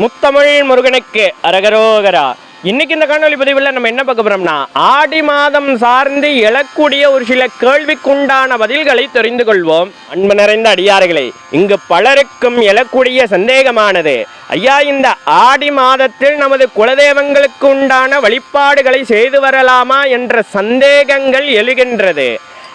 முத்தமிழ் முருகனுக்கு அரகரோகரா. இன்னைக்கு இந்த காணொலி பதிவில் நம்ம என்ன பார்க்க போறோம்னா ஆடி மாதம் சார்ந்து எழக்கூடிய ஒரு சில கேள்விக்குண்டான பதில்களை தெரிந்து கொள்வோம். அன்பு நிறைந்த அடியார்களே இங்கு பலருக்கும் எழக்கூடிய சந்தேகமானது ஐயா இந்த ஆடி மாதத்தில் நமது குலதெய்வங்களுக்கு உண்டான வழிபாடுகளை செய்து வரலாமா என்ற சந்தேகங்கள் எழுகின்றது.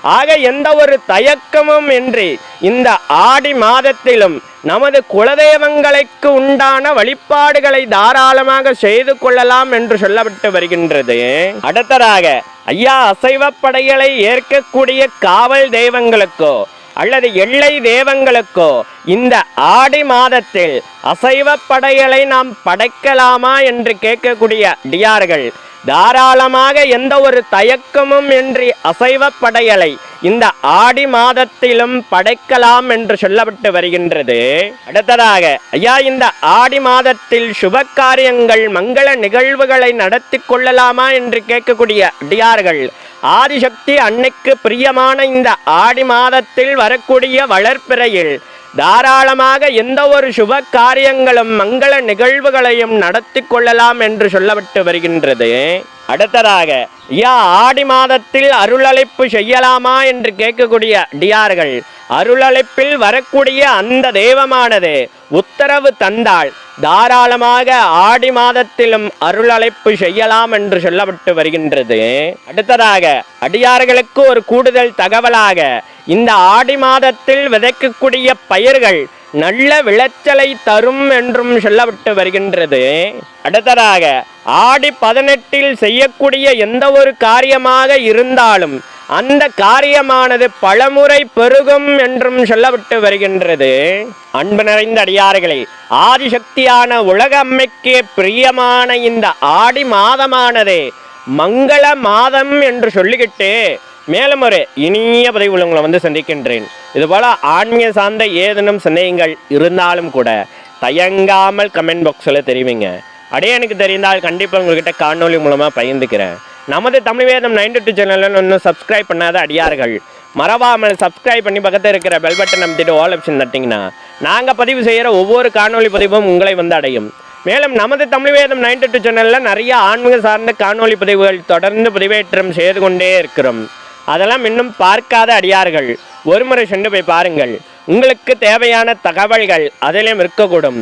ஆக எந்த ஒரு தயக்கமும் இன்றி இந்த ஆடி மாதத்திலும் நமது குலதெய்வங்களுக்கு உண்டான வழிபாடுகளை தாராளமாக செய்து கொள்ளலாம் என்று சொல்லப்பட்டு வருகின்றது. அடுத்ததாக ஐயா அசைவ படைகளை ஏற்கக்கூடிய காவல் தெய்வங்களுக்கோ அல்லது எல்லை தெய்வங்களுக்கோ இந்த ஆடி மாதத்தில் அசைவ படைகளை நாம் படைக்கலாமா என்று கேட்கக்கூடிய டியார்கள் தாராளமாக எந்த ஒரு தயக்கமும் இன்றி அசைவ படையலை இந்த ஆடி மாதத்திலும் படைக்கலாம் என்று சொல்லப்பட்டு வருகின்றது. அடுத்ததாக ஐயா இந்த ஆடி மாதத்தில் சுப காரியங்கள் மங்கள நிகழ்வுகளை நடத்தி கொள்ளலாமா என்று கேட்கக்கூடிய அடியார்கள் ஆதிசக்தி அன்னைக்கு பிரியமான இந்த ஆடி மாதத்தில் வரக்கூடிய வளர்ப்பிறையில் தாராளமாக எந்த ஒரு சுப காரியங்களும் மங்கள நிகழ்வுகளையும் நடத்தி கொள்ளலாம் என்று சொல்லப்பட்டு வருகின்றது. அடுத்ததாக ஐயா ஆடி மாதத்தில் அருளழைப்பு செய்யலாமா என்று கேட்கக்கூடிய டியார்கள் அருளழைப்பில் வரக்கூடிய அந்த தெய்வமானது உத்தரவு தந்தால் தாராளமாக ஆடி மாதத்திலும் அருளழைப்பு செய்யலாம் என்று சொல்லப்பட்டு வருகின்றது. அடுத்ததாக அடியார்களுக்கு ஒரு கூடுதல் தகவலாக இந்த ஆடி மாதத்தில் விதைக்கக்கூடிய பயிர்கள் நல்ல விளைச்சலை தரும் என்றும் சொல்லப்பட்டு வருகின்றது. அடுத்ததாக ஆடி பதினெட்டில் செய்யக்கூடிய எந்த ஒரு காரியமாக இருந்தாலும் அந்த காரியமானது பலமுறை பெருகும் என்றும் சொல்லப்பட்டு வருகின்றது. அன்பு நிறைந்த அடியார்களே ஆதிசக்தியான உலக அம்மைக்கு பிரியமான இந்த ஆடி மாதமானது மங்கள மாதம் என்று சொல்லிக்கிட்டு மேலும் ஒரு இனிய பதிவில் உங்களை வந்து சந்திக்கின்றேன். இதுபோல் ஆன்மீக சார்ந்த ஏதேனும் சந்தேகங்கள் இருந்தாலும் கூட தயங்காமல் கமெண்ட் பாக்ஸில் தெரிவிங்க. அடையனுக்கு தெரிந்தால் கண்டிப்பாக உங்கள்கிட்ட காணொலி மூலமாக பகிர்ந்துக்கிறேன். நமது தமிழ் வேதம் நைன்டி டூ சேனலில் இன்னும் சப்ஸ்கிரைப் பண்ணாத அடியார்கள். மறவாமல் சப்ஸ்கிரைப் பண்ணி பக்கத்தில் இருக்கிற பெல் பட்டன் அமைத்திட்டு ஆல் ஆப்ஷன் தட்டிங்கன்னா நாங்கள் பதிவு செய்கிற ஒவ்வொரு காணொலி பதிவும் உங்களை வந்து அடையும். மேலும் நமது தமிழ் வேதம் நைன்டி டூ சேனலில் நிறைய ஆன்மீக சார்ந்த காணொலி பதிவுகள் தொடர்ந்து பதிவேற்றம் செய்து கொண்டே இருக்கிறோம். அதெல்லாம் இன்னும் பார்க்காத அடியார்கள். ஒருமுறை சென்று போய் பாருங்கள். உங்களுக்கு தேவையான தகவல்கள் அதிலும் இருக்கக்கூடும்.